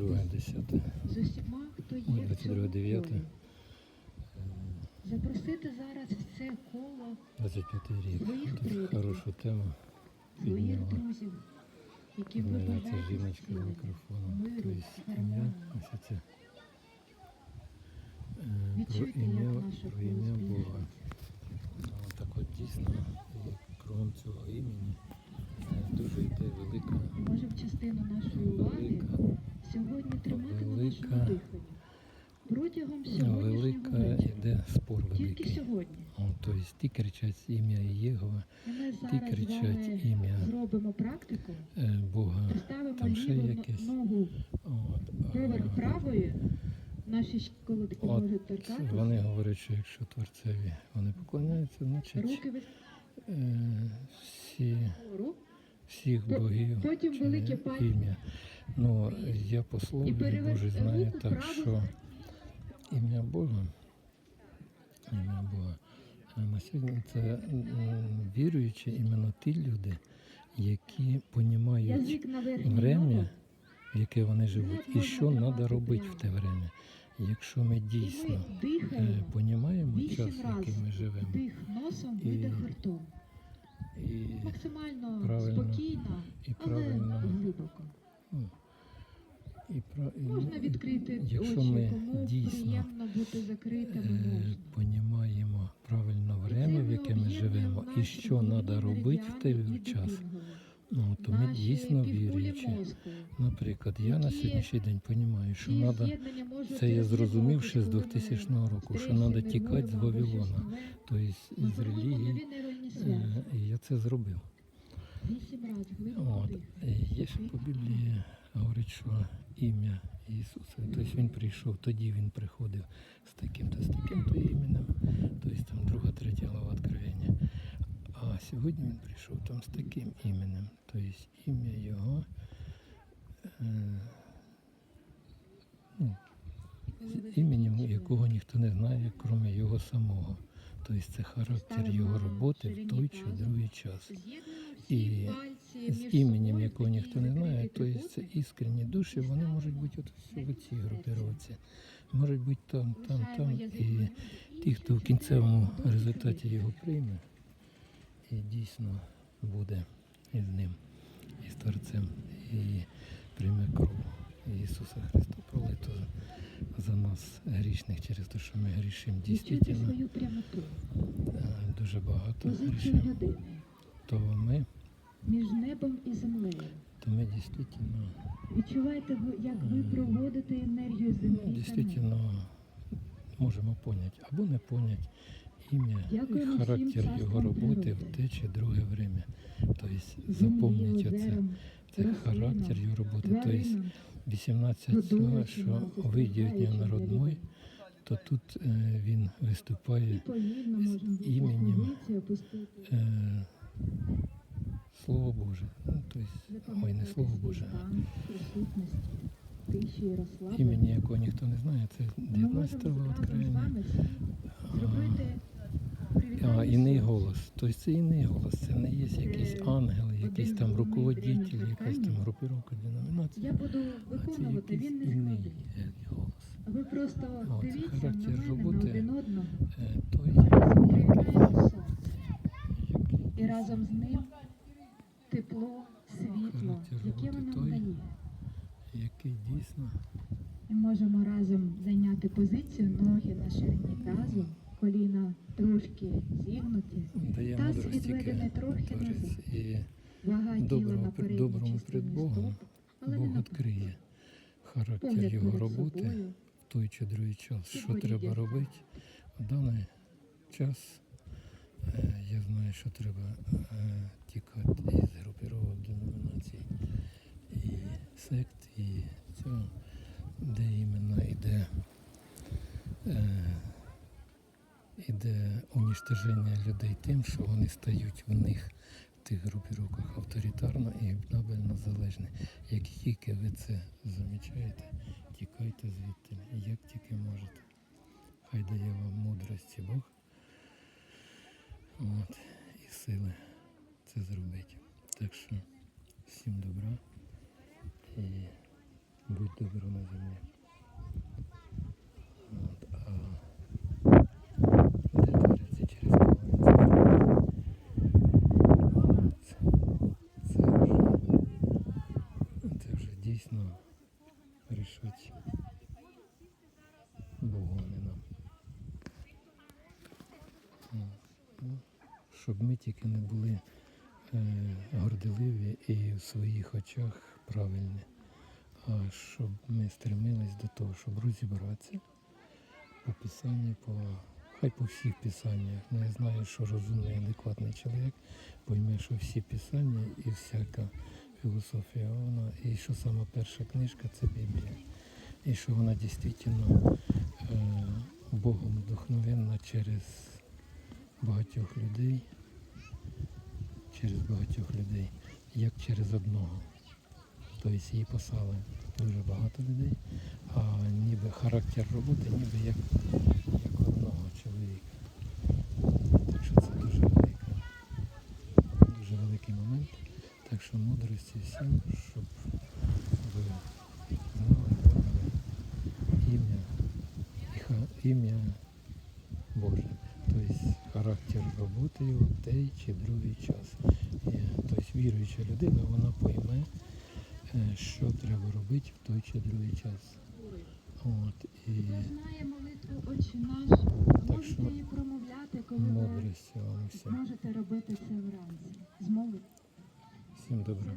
22 10 з усіма, хто є 22 9. Запросити зараз це коло 25 рік. Своїх Тут хорошу тему своїх друзів, які ви Мене ця бажаєте жіночка з мікрофоном. миру, ім'я, ось це. е, Про ім'я, про ім'я Бога. Ну, Так от дійсно, і кругом цього імені е, дуже йде велика, Може в частину нашої уваги велика, сьогодні тримати на велика- нашому диханні. Протягом сьогоднішнього велика спор Тільки великий. сьогодні. О, Тобто ті кричать ім'я Єгова, ті кричать ім'я зробимо практику, е, Бога. Там ще якесь. ногу От, поверх правої, наші щиколотки От можуть торкатися, Вони говорять, що якщо творцеві вони поклоняються, значить руки е, всі, всіх По- богів потім пальці. ім'я. Ну, я по слові Боже знаю так, що ім'я Бога, Бога. е, На сьогодні це м, віруючі іменно ті люди, які верхній время, в яке вони живуть, і що треба робити в те время. Якщо ми дійсно ми е, понімаємо час, в який ми живемо, І- і, Максимально правильно, спокійно, і правильно. І, про- і Можна відкрити якщо очі, ми кому дійсно бути закритими, е, понімаємо правильно время, в яке ми живемо, і що треба робити в той час, ну, то ми дійсно віруючі. Наприклад, я на сьогоднішній день розумію, що треба, це я зрозумів ще з розвиватись, коли ми 2000 року, що треба тікати з Вавилона, тобто з релігії. Е, І я це зробив. От. Є ще по Біблії говорить, що ім'я Ісуса. Тобто він прийшов, тоді він приходив з таким-то, з таким-то іменем. Тобто там друга, третя глава Откровення. А сьогодні він прийшов там з таким іменем. Тобто ім'я його. Е, ну, з іменем, якого ніхто не знає, крім його самого. Тобто це характер його роботи в той чи другий час. І з іменем, якого ніхто не знає, то є це іскренні душі, вони можуть бути от в цій групіровці. Можуть бути там, там, там. І ті, хто в кінцевому результаті його прийме, і дійсно буде із ним, і з Творцем, і прийме кров Ісуса Христа пролито за нас грішних через те, що ми грішимо дійсно. е, дуже багато грішимо, то ми, Відчувайте, ви- як ви проводите енергію землі. Ну, Дійсно, можемо поняти або не поняти ім'я і характер його роботи в те чи друге время. Тобто запомніть оце, це характер його роботи. Тобто 18 Продовжуємо що вийде від нього народ мой, то тут е, він виступає з іменем. е, Слово Боже. Ну, тобто, ой, не Слово Боже, імені якого ніхто не знає, це 19 можемо разом з откровення. вами всі зробити А, іний голос. Тобто це іний голос, це не є якийсь ангел, якийсь там руководитель, якась там групіровка деномінації. Я буду виконувати, він не іний е, голос. Ви просто дивіться характер роботи. один одного. Е, Той, який І разом з ним тепло, світло, Характер яке роботи воно той. дає. Який дійсно І можемо разом зайняти позицію, ноги на ширині тазу, коліна трошки зігнуті, дає таз відведений трохи назад. І Вага тіла на передній доброму перед Богом Бог відкриє характер погляд його роботи собою. в той чи другий час. Що Сьогодні треба робити в даний час. е, Я знаю, що треба е, тікати із групіровок деномінацій і сект, і цього, де іменно йде, е, іде уніштоження людей тим, що вони стають в них в тих групіровках авторитарно і набельно залежні. Як тільки ви це замічаєте, тікайте звідти, як тільки можете. Хай дає вам мудрості Бог. От, і сили це зробити. Так що всім добра і будьте добро на землі. Дійсно рішать Богу, а нам. Ну, Щоб ми тільки не були горделиві і в своїх очах правильні, а щоб ми стремились до того, щоб розібратися по писанню, по хай по всіх писаннях. Ну, я знаю, що розумний, адекватний чоловік пойме, що всі писання і всяка філософія, вона, і що сама перша книжка це Біблія. І що вона дійсно е, Богом вдохновенна через багатьох людей, через багатьох людей, як через одного. Тобто її писали дуже багато людей, а ніби характер роботи ніби як, як одного чоловіка. Так що це дуже велика, дуже великий момент. Так що мудрості всім, щоб ви знали, поняли ім'я ім'я Боже. Характер роботи його в той чи другий час. Тобто віруюча людина, вона пойме, е, що треба робити в той чи другий час. От, і знає молитву Отче наш, можете її промовляти, коли ви можете робити це вранці. З. Всім добра.